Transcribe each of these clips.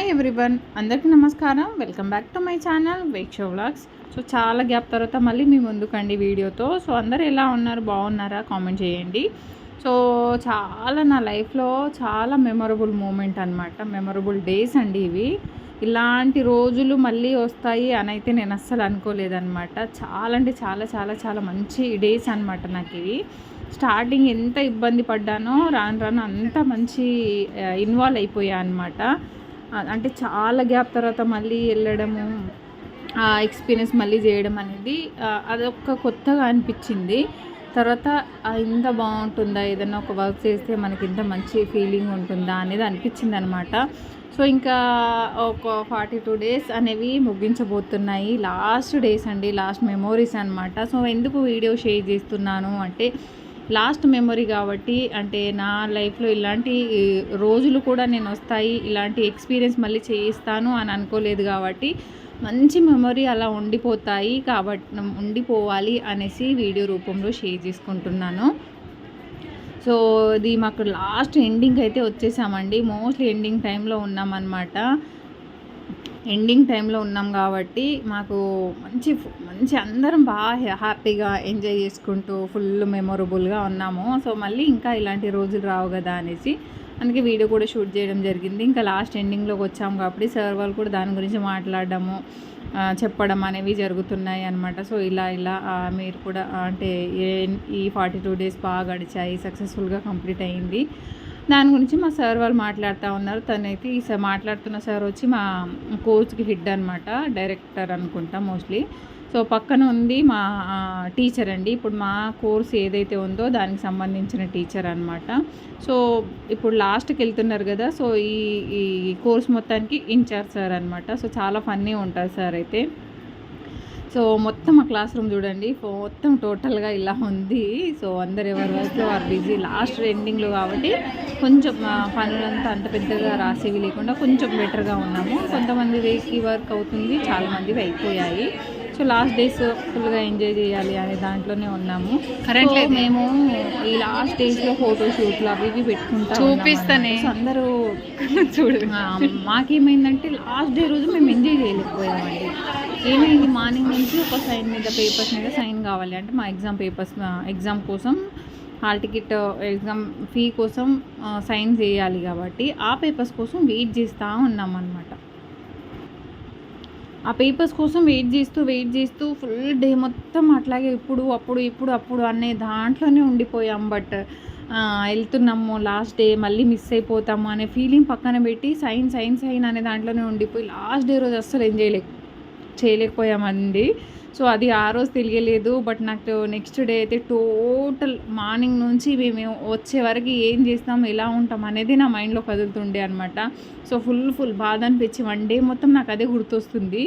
Hi everyone అందరికీ నమస్కారం. Welcome back to my channel వేక్షో vlogs so చాలా గ్యాప్ తర్వాత మళ్ళీ మీ ముందుకండి వీడియోతో. సో అందరు ఎలా ఉన్నారు? బాగున్నారా? కామెంట్ చేయండి. సో చాలా నా లైఫ్లో చాలా మెమొరబుల్ మూమెంట్ అనమాట మెమొరబుల్ డేస్ అండి ఇవి. ఇలాంటి రోజులు మళ్ళీ వస్తాయి అని అయితే నేను అస్సలు అనుకోలేదన్నమాట. చాలా అంటే చాలా చాలా చాలా మంచి డేస్ అనమాట నాకు ఇవి. స్టార్టింగ్ ఎంత ఇబ్బంది పడ్డానో రాను రాను అంత మంచి ఇన్వాల్వ్ అయిపోయా అనమాట అంటే చాలా గ్యాప్ తర్వాత మళ్ళీ వెళ్ళడము ఆ ఎక్స్పీరియన్స్ మళ్ళీ చేయడం అనేది అదొక కొత్తగా అనిపించింది. తర్వాత ఇంత బాగుంటుందా? ఏదైనా ఒక వర్క్ చేస్తే మనకి ఇంత మంచి ఫీలింగ్ ఉంటుందా అనేది అనిపించింది అనమాట సో ఇంకా ఒక ఫార్టీ టూ డేస్ అనేవి ముగించబోతున్నాయి. లాస్ట్ డేస్ అండి లాస్ట్ మెమోరీస్ అనమాట సో ఎందుకు వీడియో షేర్ చేస్తున్నాను అంటే లాస్ట్ మెమొరీ కాబట్టి అంటే నా లైఫ్లో ఇలాంటి రోజులు కూడా నేను వస్తాయి ఇలాంటి ఎక్స్పీరియన్స్ మళ్ళీ చేయిస్తాను అని అనుకోలేదు కాబట్టి మంచి మెమొరీ అలా ఉండిపోతాయి కాబట్టి ఉండిపోవాలి అనేసి వీడియో రూపంలో షేర్ చేసుకుంటున్నాను. సో ఇది మాకు లాస్ట్ ఎండింగ్ అయితే వచ్చేసామండి. మోస్ట్లీ ఎండింగ్ టైంలో ఉన్నామన్నమాట. ఎండింగ్ టైంలో ఉన్నాం కాబట్టి మాకు మంచి మంచి అందరం బాగా హ్యాపీగా ఎంజాయ్ చేసుకుంటూ ఫుల్ మెమొరబుల్గా ఉన్నాము. సో మళ్ళీ ఇంకా ఇలాంటి రోజులు రావు కదా అనేసి అందుకే వీడియో కూడా షూట్ చేయడం జరిగింది. ఇంకా లాస్ట్ ఎండింగ్లోకి వచ్చాము కాబట్టి సార్ వాళ్ళు కూడా దాని గురించి మాట్లాడడము చెప్పడం అనేవి జరుగుతున్నాయి అనమాట సో ఇలా ఇలా మీరు కూడా అంటే ఏ- ఈ ఫార్టీ టూ డేస్ బాగా గడిచాయి సక్సెస్ఫుల్గా కంప్లీట్ అయింది. దాని గురించి మా సార్ వాళ్ళు మాట్లాడుతూ ఉన్నారు. తనైతే ఈ సార్ మాట్లాడుతున్న సార్ వచ్చి మా కోచ్కి హిడ్ అనమాట డైరెక్టర్ అనుకుంటా మోస్ట్లీ. సో పక్కన ఉంది మా టీచర్ అండి. ఇప్పుడు మా కోర్స్ ఏదైతే ఉందో దానికి సంబంధించిన టీచర్ అనమాట సో ఇప్పుడు లాస్ట్కి వెళ్తున్నారు కదా సో ఈ ఈ కోర్స్ మొత్తానికి ఇన్ఛార్జ్ సార్ అనమాట సో చాలా ఫన్నీ ఉంటారు సార్ అయితే. సో మొత్తం ఆ క్లాస్ రూమ్ చూడండి. మొత్తం టోటల్గా ఇలా ఉంది. సో అందరు ఎవరి వరకు వారు బిజీ లాస్ట్ ఎండింగ్లో కాబట్టి కొంచెం పనులంతా అంత పెద్దగా రాసేవి లేకుండా కొంచెం బెటర్గా ఉన్నాము. కొంతమంది వేకి వర్క్ అవుతుంది. చాలామందివి అయిపోయాయి సో లాస్ట్ డేస్ ఫుల్గా ఎంజాయ్ చేయాలి అనే దాంట్లోనే ఉన్నాము. లేదు. మేము ఈ లాస్ట్ డేస్లో ఫోటో షూట్లు అవి ఇవి పెట్టుకుంటా చూపిస్తానే. అందరూ చూడు మాకేమైందంటే లాస్ట్ డే రోజు మేము ఎంజాయ్ చేయలేకపోయామండి. ఏమైంది? మార్నింగ్ నుంచి ఒక సైన్ మీద పేపర్స్ మీద సైన్ కావాలి. అంటే మా ఎగ్జామ్ పేపర్స్ ఎగ్జామ్ కోసం హాల్ టికెట్ ఎగ్జామ్ ఫీ కోసం సైన్ చేయాలి కాబట్టి ఆ పేపర్స్ కోసం వెయిట్ చేస్తూ ఉన్నాం అనమాట ఆ పేపర్స్ కోసం వెయిట్ చేస్తూ వెయిట్ చేస్తూ ఫుల్ డే మొత్తం అట్లాగే ఇప్పుడు అప్పుడు ఇప్పుడు అప్పుడు అనే దాంట్లోనే ఉండిపోయాం. బట్ వెళ్తున్నాము లాస్ట్ డే మళ్ళీ మిస్ అయిపోతాము అనే ఫీలింగ్ పక్కన పెట్టి సైన్ సైన్ సైన్ అనే దాంట్లోనే ఉండిపోయి లాస్ట్ డే రోజు అస్సలు ఎంజాయ్ లే చేయలేకపోయామండి. సో అది ఆ రోజు తెలియలేదు బట్ నాకు నెక్స్ట్ డే అయితే టోటల్ మార్నింగ్ నుంచి మేము వచ్చే వరకు ఏం చేస్తాం ఎలా ఉంటాం అనేది నా మైండ్లో కదులుతుండే అనమాట సో ఫుల్ ఫుల్ బాధ అనిపించి వన్ డే మొత్తం నాకు అదే గుర్తొస్తుంది.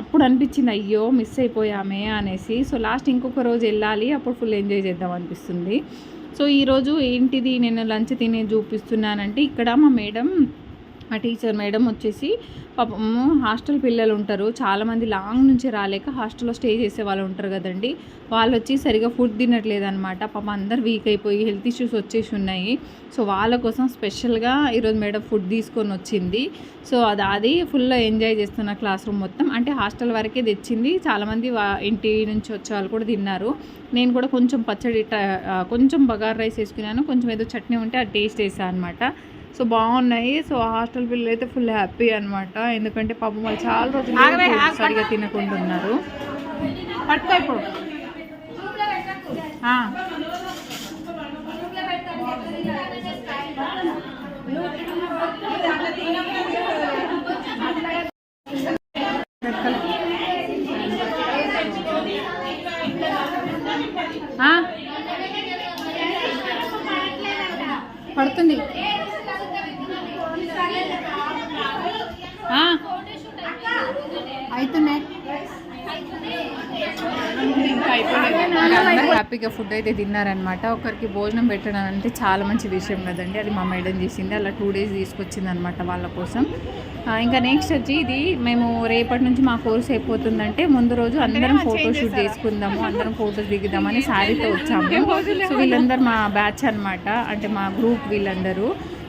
అప్పుడు అనిపించింది అయ్యో మిస్ అయిపోయామే అనేసి. సో లాస్ట్ ఇంకొక రోజు వెళ్ళాలి అప్పుడు ఫుల్ ఎంజాయ్ చేద్దాం అనిపిస్తుంది. సో ఈరోజు ఏంటిది నేను లంచ్ తినే చూపిస్తున్నానంటే ఇక్కడ మా మేడం మా టీచర్ మేడం వచ్చేసి పాపము హాస్టల్ పిల్లలు ఉంటారు. చాలామంది లాంగ్ నుంచి రాలేక హాస్టల్లో స్టే చేసే వాళ్ళు ఉంటారు కదండి. వాళ్ళు వచ్చి సరిగా ఫుడ్ తినట్లేదు అనమాట పాపం అందరు వీక్ అయిపోయి హెల్త్ ఇష్యూస్ వచ్చేసి ఉన్నాయి. సో వాళ్ళ కోసం స్పెషల్గా ఈరోజు మేడం ఫుడ్ తీసుకొని వచ్చింది. సో అది అది ఫుల్ ఎంజాయ్ చేస్తున్న క్లాస్ రూమ్ మొత్తం. అంటే హాస్టల్ వరకే తెచ్చింది. చాలామంది వా- ఇంటి నుంచి వచ్చే వాళ్ళు కూడా తిన్నారు. నేను కూడా కొంచెం పచ్చడి కొంచెం బగార్ రైస్ వేసుకున్నాను. కొంచెం ఏదో చట్నీ ఉంటే అది టేస్ట్ వేసాను అనమాట సో బాగున్నాయి. సో హాస్టల్ పిల్లలు అయితే ఫుల్ హ్యాపీ అనమాట ఎందుకంటే పాపం వాళ్ళు చాలా రోజులు సరిగా పట్టుకో ఇప్పుడు ఆ? పడుతుంది. అవుతున్నాయి హ్యాపీగా ఫుడ్ అయితే తిన్నారనమాట ఒకరికి భోజనం పెట్టడం అంటే చాలా మంచి విషయం కదండి. అది మా మేడం చేసింది. అలా టూ డేస్ తీసుకొచ్చింది అనమాట వాళ్ళ కోసం. ఇంకా నెక్స్ట్ వచ్చి ఇది మేము రేపటి నుంచి మా కోర్స్ అయిపోతుందంటే ముందు రోజు అందరం ఫోటో షూట్ చేసుకుందాము. అందరం ఫోటోస్ దిగుదామని శారీతో వచ్చాము. సో వీళ్ళందరూ మా బ్యాచ్ అన్నమాట. అంటే మా గ్రూప్ వీళ్ళందరూ.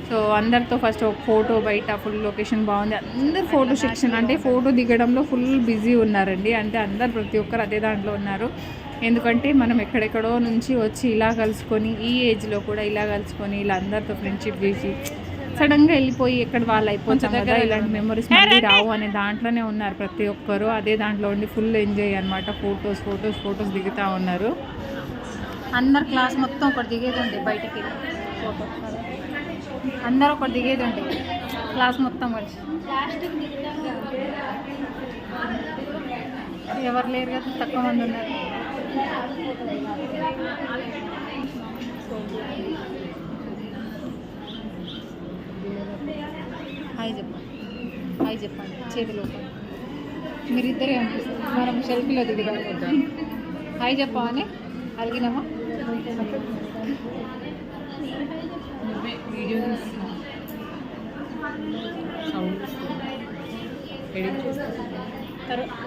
సో అందరితో ఫస్ట్ ఒక ఫోటో బయట ఫుల్ లొకేషన్ బాగుంది. అందరు ఫోటో సెక్షన్ అంటే ఫోటో దిగడంలో ఫుల్ బిజీ ఉన్నారండి. అంటే అందరు ప్రతి ఒక్కరు అదే దాంట్లో ఉన్నారు. ఎందుకంటే మనం ఎక్కడెక్కడో నుంచి వచ్చి ఇలా కలుసుకొని ఈ ఏజ్లో కూడా ఇలా కలుసుకొని ఇలా అందరితో ఫ్రెండ్షిప్ చేసి సడన్గా వెళ్ళిపోయి ఎక్కడ వాళ్ళు అయిపోతాం కదా ఇలాంటి మెమరీస్ మళ్ళీ రావు అనే దాంట్లోనే ఉన్నారు ప్రతి ఒక్కరు. అదే దాంట్లో ఉండి ఫుల్ ఎంజాయ్ అనమాట ఫొటోస్ ఫొటోస్ ఫొటోస్ దిగుతూ ఉన్నారు. అందరు క్లాస్ మొత్తం ఒకటి దిగేది బయటికి. ఫోటో అందరూ ఒకటి దిగేది ఉండే క్లాస్ మొత్తం కలిసి. ఎవరు లేరు కదా తక్కువ మంది ఉన్నారు. హాయ్ చెప్పండి హాయ్ చెప్పండి. చేతిలో మీరిద్దరే అనిపిస్తుంది మనం సెల్ఫీలో దిగుదాం హాయ్ చెప్పమని అడిగినామా?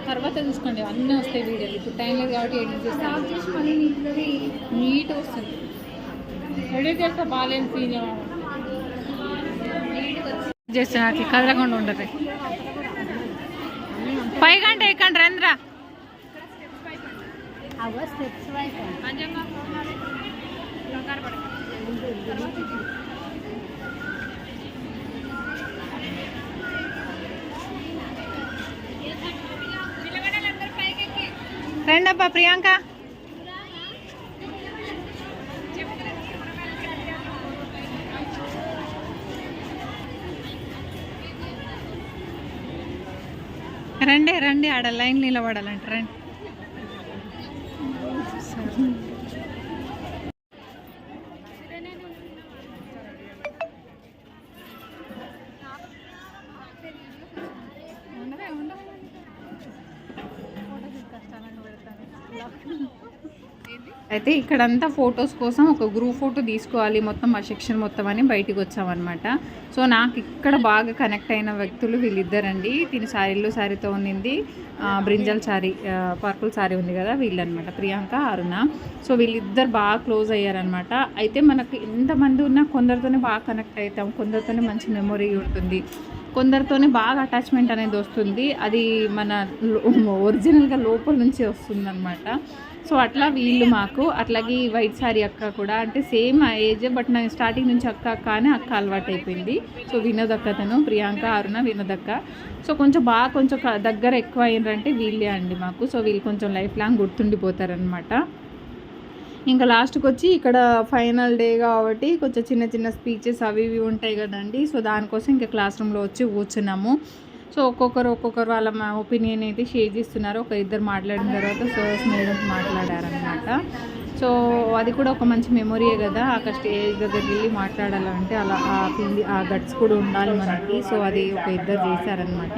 తర్వాత చూసుకోండి అన్నీ వస్తాయి వీడియోలు. ఇప్పుడు టైం లేదు కాబట్టి ఎడిట్ చేస్తాను. నీట్ వస్తుంది. ఎడిట్ చేస్తే బాగాలేని సీన్ చేస్తాను అట్లా కదలకుండా ఉండదు. పైగంటే ఎక్కండి రంద్ర రండబ్బా ప్రియాంక? రండి రండి ఆడ లైన్ నిలబడాలంట రండి. అయితే ఇక్కడంతా ఫొటోస్ కోసం ఒక గ్రూప్ ఫోటో తీసుకోవాలి మొత్తం ఆ సెక్షన్ మొత్తం అని బయటికి వచ్చామన్నమాట. సో నాకు ఇక్కడ బాగా కనెక్ట్ అయిన వ్యక్తులు వీళ్ళిద్దరండి. తిని శారీలో శారీతో ఉన్నింది. బ్రింజల్ శారీ పర్పుల్ శారీ ఉంది కదా వీళ్ళనమాట ప్రియాంక అరుణ. సో వీళ్ళిద్దరు బాగా క్లోజ్ అయ్యారనమాట అయితే మనకు ఎంతమంది ఉన్నా కొందరితోనే బాగా కనెక్ట్ అవుతాం కొందరితోనే మంచి మెమొరీ ఉంటుంది. కొందరితోనే బాగా అటాచ్మెంట్ అనేది వస్తుంది. అది మన ఒరిజినల్గా లోపల నుంచి వస్తుందన్నమాట. సో అట్లా వీళ్ళు మాకు అట్లాగే ఈ వైట్ సారీ అక్క కూడా అంటే సేమ్ ఏజ్ బట్ నాకు స్టార్టింగ్ నుంచి అక్క అక్క అని అక్క అలవాటు అయిపోయింది సో వినోద్ అక్క తను ప్రియాంక అరుణ వినోద్ అక్క. సో కొంచెం బాగా కొంచెం దగ్గర ఎక్కువ అయినారంటే వీళ్ళే అండి మాకు. సో వీళ్ళు కొంచెం లైఫ్ లాంగ్ గుర్తుండిపోతారనమాట ఇంకా లాస్ట్కి వచ్చి ఇక్కడ ఫైనల్ డే కాబట్టి కొంచెం చిన్న చిన్న స్పీచెస్ అవి ఇవి ఉంటాయి కదండి. సో దానికోసం ఇంకా క్లాస్ రూమ్లో వచ్చి కూర్చున్నాము. సో ఒక్కొక్కరు ఒక్కొక్కరు వాళ్ళ ఒపీనియన్ అయితే షేర్ చేస్తున్నారు. ఒక ఇద్దరు మాట్లాడిన తర్వాత సర్స్ మేడం మాట్లాడారనమాట సో అది కూడా ఒక మంచి మెమొరీయే కదా. అక్కడ స్టేజ్ దగ్గరికి వెళ్ళి మాట్లాడాలంటే అలా ఆ ఫీల్ ఆ గట్స్ కూడా ఉండాలి మనకి. సో అది ఒక ఇద్దరు చేశారనమాట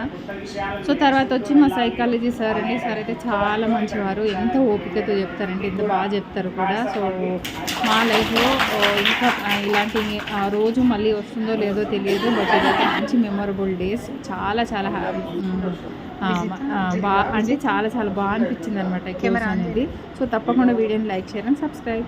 సో తర్వాత వచ్చి మా సైకాలజీ సార్ అండి. సార్ అయితే చాలా మంచివారు. ఎంత ఓపికతో చెప్తారంటే ఎంత బాగా చెప్తారు కూడా. సో మా లైఫ్లో ఇంకా ఇలాంటి ఆ రోజు మళ్ళీ వస్తుందో లేదో తెలియదు. బట్ ఇదైతే మంచి మెమొరబుల్ డేస్ చాలా చాలా హ్యా- బా అంటే చాలా చాలా బాగా అనిపించింది అనమాట కెమెరా అనేది. సో తప్పకుండా వీడియోని లైక్ చేయండి సబ్స్క్రైబ్.